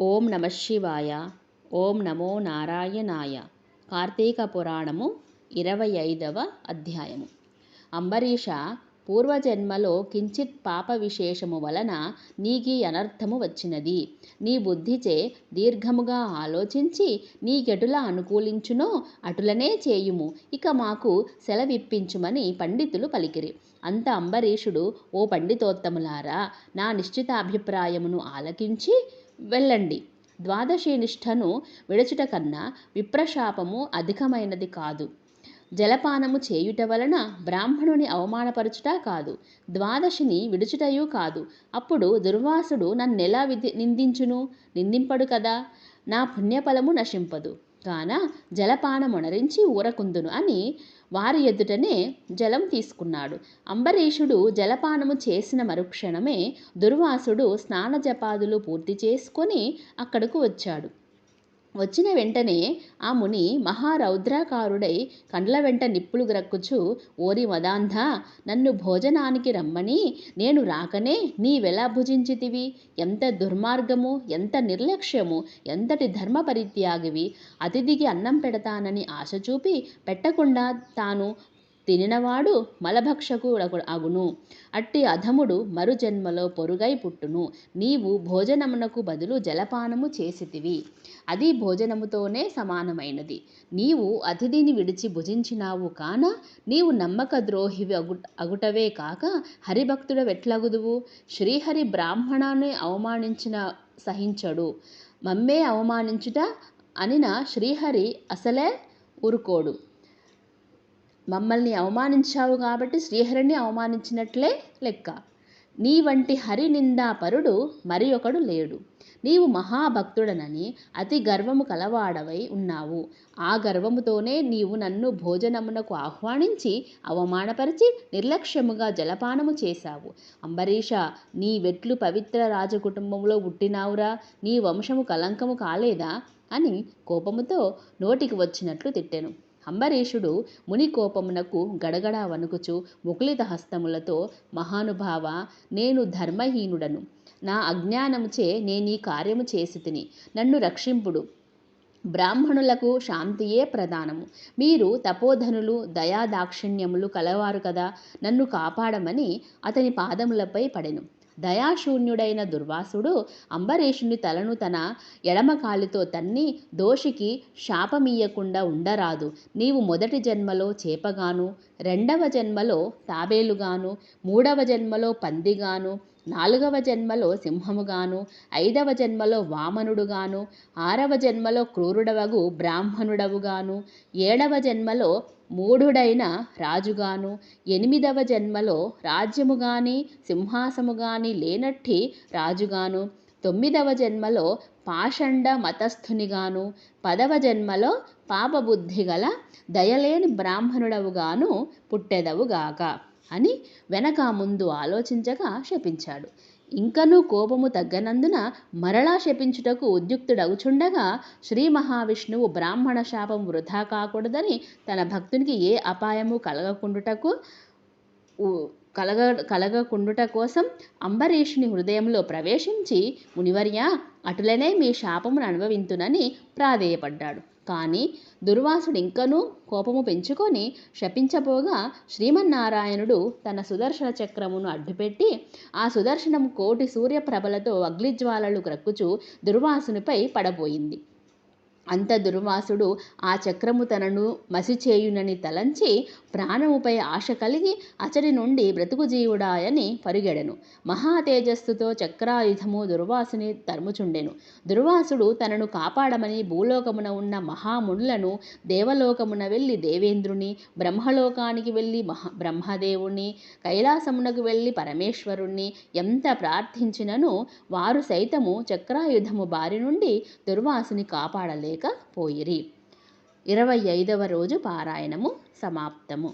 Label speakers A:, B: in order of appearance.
A: ఓం నమ శివాయ. ఓం నమో నారాయణాయ. కార్తీక పురాణము ఇరవై ఐదవ అధ్యాయము. అంబరీష పూర్వజన్మలో కించిత్ పాప విశేషము వలన నీకీ అనర్థము వచ్చినది. నీ బుద్ధిచే దీర్ఘముగా ఆలోచించి నీకెటుల అనుకూలించునో అటులనే చేయుము. ఇక మాకు సెలవిప్పించుమని పండితులు పలికిరి. అంత అంబరీషుడు ఓ పండితోత్తములారా నా నిశ్చితాభిప్రాయమును ఆలకించి వెళ్ళండి. ద్వాదశి నిష్ఠను విడచుట కన్నా విప్రశాపము అధికమైనది కాదు. జలపానము చేయుట వలన బ్రాహ్మణుని అవమానపరచుట కాదు. ద్వాదశిని విడుచుటయు కాదు. అప్పుడు దుర్వాసుడు నన్నెలా విధి నిందించును? నిందింపడు కదా? నా పుణ్యఫలము నశింపదు. కాన జలపానమునరించి ఊరకుందును అని వారి ఎదుటనే జలం తీసుకున్నాడు. అంబరీషుడు జలపానము చేసిన మరుక్షణమే దుర్వాసుడు స్నానజపాదులు పూర్తి చేసుకొని అక్కడకు వచ్చాడు. వచ్చిన వెంటనే ఆ ముని మహారౌద్రాకారుడై కండ్ల వెంట నిప్పులు గ్రక్కుచు ఓరి మదాంధ నన్ను భోజనానికి రమ్మని నేను రాకనే నీవెలా భుజించితివి? ఎంత దుర్మార్గము ఎంత నిర్లక్ష్యము ఎంతటి ధర్మ పరిత్యాగివి అతిథికి అన్నం పెడతానని ఆశ చూపి పెట్టకుండా తాను తినినవాడు మలభక్షకు అగును అట్టి అధముడు మరు జన్మలో పొరుగై పుట్టును. నీవు భోజనమునకు బదులు జలపానము చేసితివి. అది భోజనముతోనే సమానమైనది. నీవు అతిథిని విడిచి భుజించినావు కాన నీవు నమ్మక ద్రోహివి అగు అగుటవే కాక హరిభక్తుడ వెట్లగుదువు? శ్రీహరి బ్రాహ్మణాన్ని అవమానించిన సహించడు. మమ్మే అవమానించుట అనిన శ్రీహరి అసలే ఊరుకోడు. మమ్మల్ని అవమానించావు కాబట్టి శ్రీహరిని అవమానించినట్లే లెక్క. నీ వంటి హరి నిందాపరుడు మరి ఒకడు లేడు. నీవు మహాభక్తుడనని అతి గర్వము కలవాడవై ఉన్నావు. ఆ గర్వముతోనే నీవు నన్ను భోజనమునకు ఆహ్వానించి అవమానపరిచి నిర్లక్ష్యముగా జలపానము చేశావు. అంబరీష నీ వెట్లు పవిత్ర రాజకుటుంబంలో పుట్టినావురా. నీ వంశము కలంకము కాలేదా? అని కోపముతో నోటికి వచ్చినట్లు తిట్టెను. అంబరీషుడు ముని కోపమునకు గడగడా వణుకుచు ముకులిత హస్తములతో మహానుభావ నేను ధర్మహీనుడను. నా అజ్ఞానముచే నేనీ కార్యము చేసి తిని నన్ను రక్షింపుడు. బ్రాహ్మణులకు శాంతియే ప్రధానము. మీరు తపోధనులు దయాదాక్షిణ్యములు కలవారు కదా. నన్ను కాపాడమని అతని పాదములపై పడెను. దయాశూన్యుడైన దుర్వాసుడు అంబరీషుని తలను తన ఎడమకాలితో తన్ని దోషికి శాపమీయకుండా ఉండరాదు. నీవు మొదటి జన్మలో చేపగాను రెండవ జన్మలో తాబేలుగాను మూడవ జన్మలో పందిగాను నాలుగవ జన్మలో సింహముగాను ఐదవ జన్మలో వామనుడుగాను ఆరవ జన్మలో క్రూరుడవగు బ్రాహ్మణుడవుగాను ఏడవ జన్మలో మూఢుడైన రాజుగాను ఎనిమిదవ జన్మలో రాజ్యము గాని సింహాసము గాని లేనట్టి రాజుగాను తొమ్మిదవ జన్మలో పాషండ మతస్థునిగాను పదవ జన్మలో పాపబుద్ధి గల దయలేని బ్రాహ్మణుడవుగాను పుట్టెదవుగాక అని వెనక ముందు ఆలోచించగా శపించాడు. ఇంకనూ కోపము తగ్గనందున మరలా శపించుటకు ఉద్యుక్తుడగుచుండగా శ్రీ మహావిష్ణువు బ్రాహ్మణ శాపం వృధా కాకూడదని తన భక్తునికి ఏ అపాయము కలగకుండుటకు కలగ కలగకుండుట కోసం అంబరీషుని హృదయంలో ప్రవేశించి మునివర్య అటులనే మీ శాపమును అనుభవింతునని ప్రాధేయపడ్డాడు. కానీ దుర్వాసుడు ఇంకనూ కోపము పెంచుకొని శపించబోగా శ్రీమన్నారాయణుడు తన సుదర్శన చక్రమును అడ్డుపెట్టి ఆ సుదర్శనం కోటి సూర్యప్రభలతో అగ్నిజ్వాలలు క్రక్కుచు దుర్వాసునిపై పడబోయింది. అంత దుర్వాసుడు ఆ చక్రము తనను మసిచేయునని తలంచి ప్రాణముపై ఆశ కలిగి అచడి నుండి బ్రతుకు జీవుడాయని పరుగెడెను. మహాతేజస్సుతో చక్రాయుధము దుర్వాసుని తరుముచుండెను. దుర్వాసుడు తనను కాపాడమని భూలోకమున ఉన్న మహామునులను దేవలోకమున వెళ్ళి దేవేంద్రుని బ్రహ్మలోకానికి వెళ్ళి మహా బ్రహ్మదేవుణ్ణి కైలాసమునకు వెళ్ళి పరమేశ్వరుణ్ణి ఎంత ప్రార్థించినను వారు సైతము చక్రాయుధము బారి నుండి దుర్వాసుని కాపాడలేక పోయిరి. ఇరవై ఐదవ రోజు పారాయణము సమాప్తము.